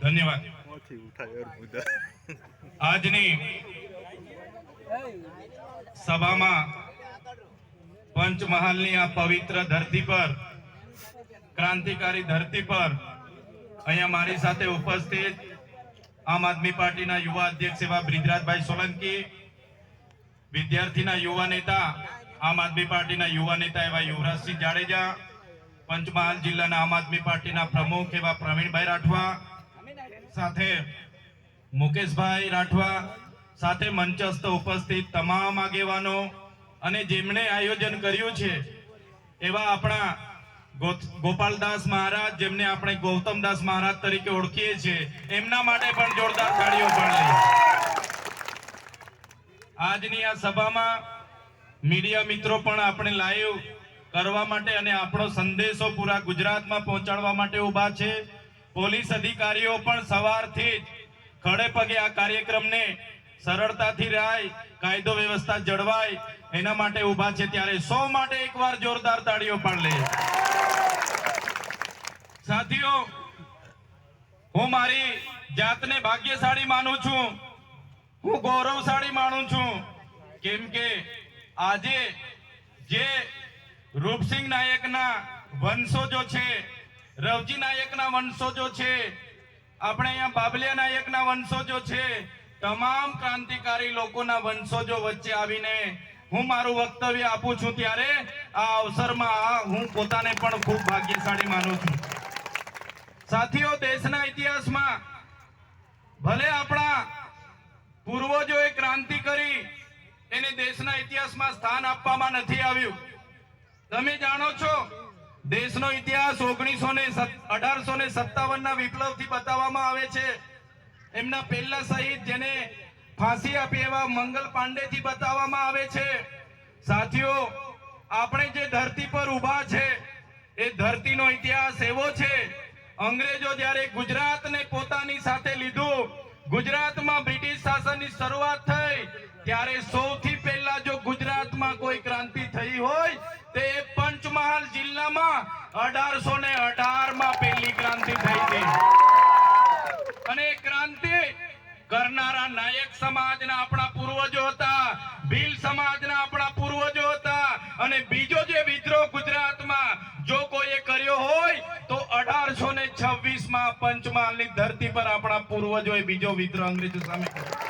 ધન્યવાદ. આજની સભામાં પંચમહાલની આ પવિત્ર ધરતી પર ક્રાંતિકારી ધરતી પર અહીંયા મારી સાથે ઉપસ્થિત આમ આદમી પાર્ટીના યુવા અધ્યક્ષ એવા બ્રિજરાજભાઈ સોલંકી વિદ્યાર્થીના યુવા નેતા આમ આદમી પાર્ટીના યુવા નેતા એવા યુવરાજસિંહ જાડેજા પંચમહાલ જિલ્લાના આમ આદમી પાર્ટીના પ્રમુખ એવા પ્રવીણભાઈ રાઠવા, સાથે મુકેશભાઈ રાઠવા, સાથે મંચસ્થ ઉપસ્થિત તમામ આગેવાનો અને જેમણે આયોજન કર્યું છે, એવા આપણા ગોપાલદાસ મહારાજ, જેમને આપણે ગૌતમદાસ મહારાજ તરીકે ઓળખીએ છીએ, એમના માટે પણ જોરદાર તાળીઓ પણ આજની આ સભામાં મીડિયા મિત્રો પણ આપણે લાઈવ કરવા માટે અને આપણો સંદેશો પૂરા ગુજરાતમાં પહોંચાડવા માટે ઊભા છે. પોલીસ અધિકારીઓ પણ સવારથી જ ખડે પગે આ કાર્યક્રમને સરળતાથી રાય, કાયદો વ્યવસ્થા જળવાય એના માટે ઊભા છે. ત્યારે સૌ માટે એકવાર જોરદાર તાળીઓ પણ લે. સાથીઓ, હું મારી જાતને ભાગ્યશાળી માનું છું. હું ગૌરવશાળી માનું છું. કેમ કે આજે જે રૂપસિંહ નાયકના વંશોજો છે, રવજી નાયકના વંશોજો છે, આપણે અહીંયા બાબલિયા નાયકના વંશોજો છે, તમામ ક્રાંતિકારી લોકોના વંશોજો વચ્ચે આવીને હું મારું વક્તવ્ય આપું છું ત્યારે આ અવસરમાં હું પોતાને પણ ખૂબ ભાગ્યશાળી માનું છું. સાથીઓ, દેશના ઇતિહાસમાં ભલે આપણા પૂર્વજોએ ક્રાંતિ કરી, એને દેશના ઇતિહાસમાં સ્થાન આપવામાં નથી આવ્યું. તમે જાણો છો, દેશનો ઇતિહાસ ઓગણીસો ને અઢારસો ને સત્તાવન ના વિપ્લવથી બતાવવામાં આવે છે. એમના પહેલા શહીદ જેને ફાંસી આપી એવા મંગલ પાંડે થી બતાવવામાં આવે છે. સાથીઓ, આપણે જે ધરતી પર ઊભા છે, એ ધરતીનો ઇતિહાસ એવો છે, અંગ્રેજો જ્યારે ગુજરાતને પોતાની સાથે લીધું, ગુજરાતમાં બ્રિટિશ શાસનની શરૂઆત થઈ, ત્યારે સૌથી પહેલા જો ગુજરાતમાં કોઈ ક્રાંતિ થઈ હોય, તે જિલ્લામાં અઢારસો અને બીજો જે વિદ્રોહ ગુજરાતમાં જો કોઈએ કર્યો હોય, તો અઢારસો ને છવ્વીસમાં પંચમહાલની ધરતી પર આપણા પૂર્વજોએ બીજો વિદ્રોહ અંગ્રેજો સામે કર્યો.